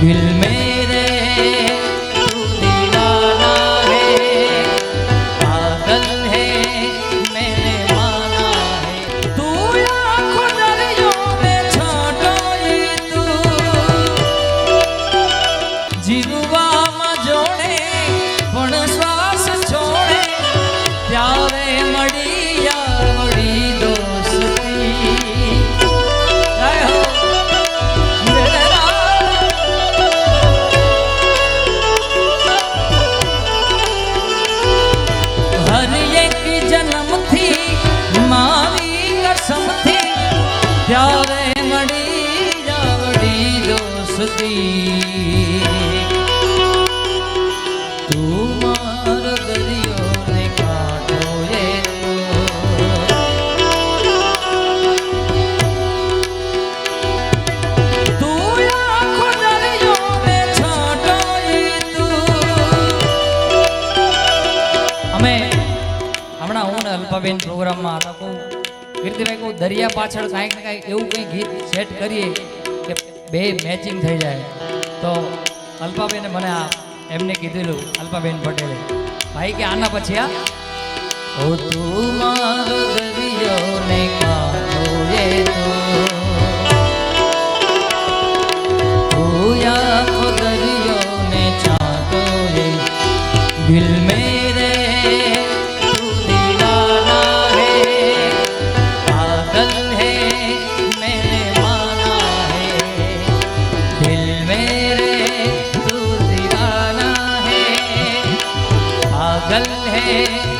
दिल में અલ્પાબેન પ્રોગ્રામમાં હતા કહું કીર્તિભાઈ કહું, દરિયા પાછળ કાંઈક ને કાંઈક એવું કંઈ ગીત સેટ કરીએ. બે મેચિંગ થઈ જાય. તો અલ્પાબેને મને આ એમને કીધેલું, અલ્પાબેન પટેલે. ભાઈ કે આના પછી આ? તું મારો દરિયો ને કાંઠો એ તું. जल है।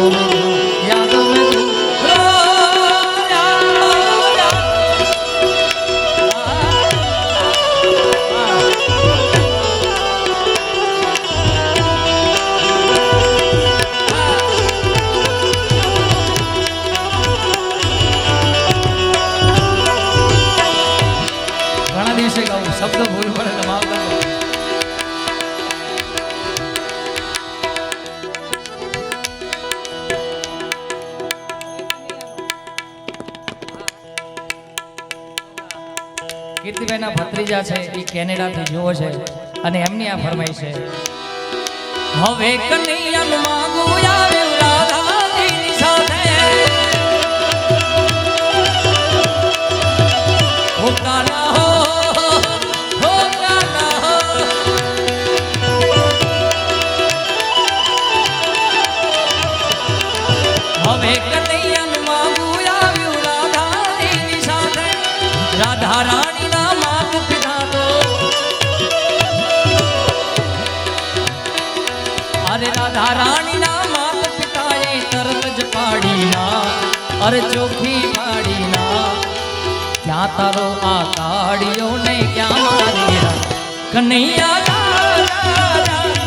Oh. કીર્તિભાઈના ભત્રીજા છે, એ કેનેડાથી જુઓ છે અને એમની આ ફરમાઈ છે, હવે કનૈયાનું માગું આવ્યું અરે રાધા રાણીના માત પિતાએ તરત જ પાડીના અરે ચોખી પાડીના. ક્યાં તારો આ કાળિયો ને ક્યાં મારી કનૈયા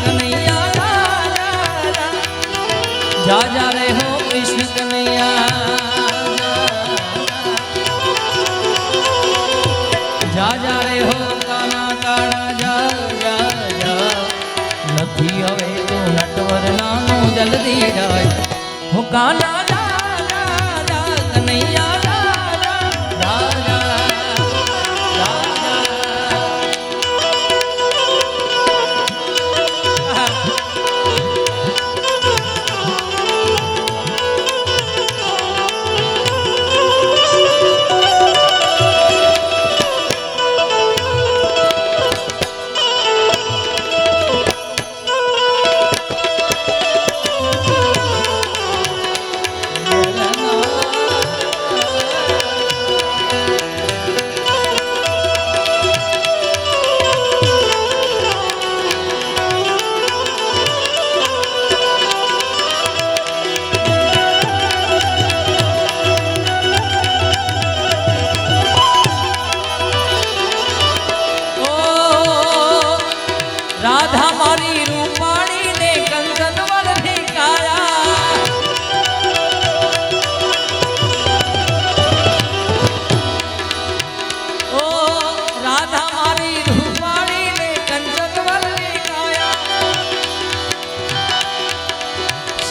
કનૈયા જા, જા, જલ્દી જાય હો કાના જા કનૈયા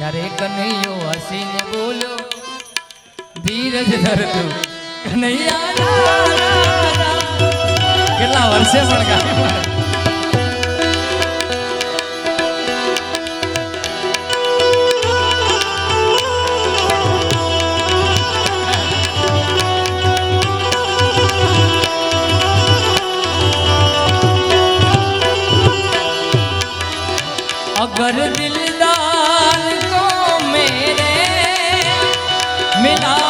ત્યારે કનૈયો હસીને બોલ્યો ધીરજ ધરતું કનૈયા ના, ના, ના. કેટલા વર્ષે પણ ગાય अगर दिलदार को मेरे मिलावे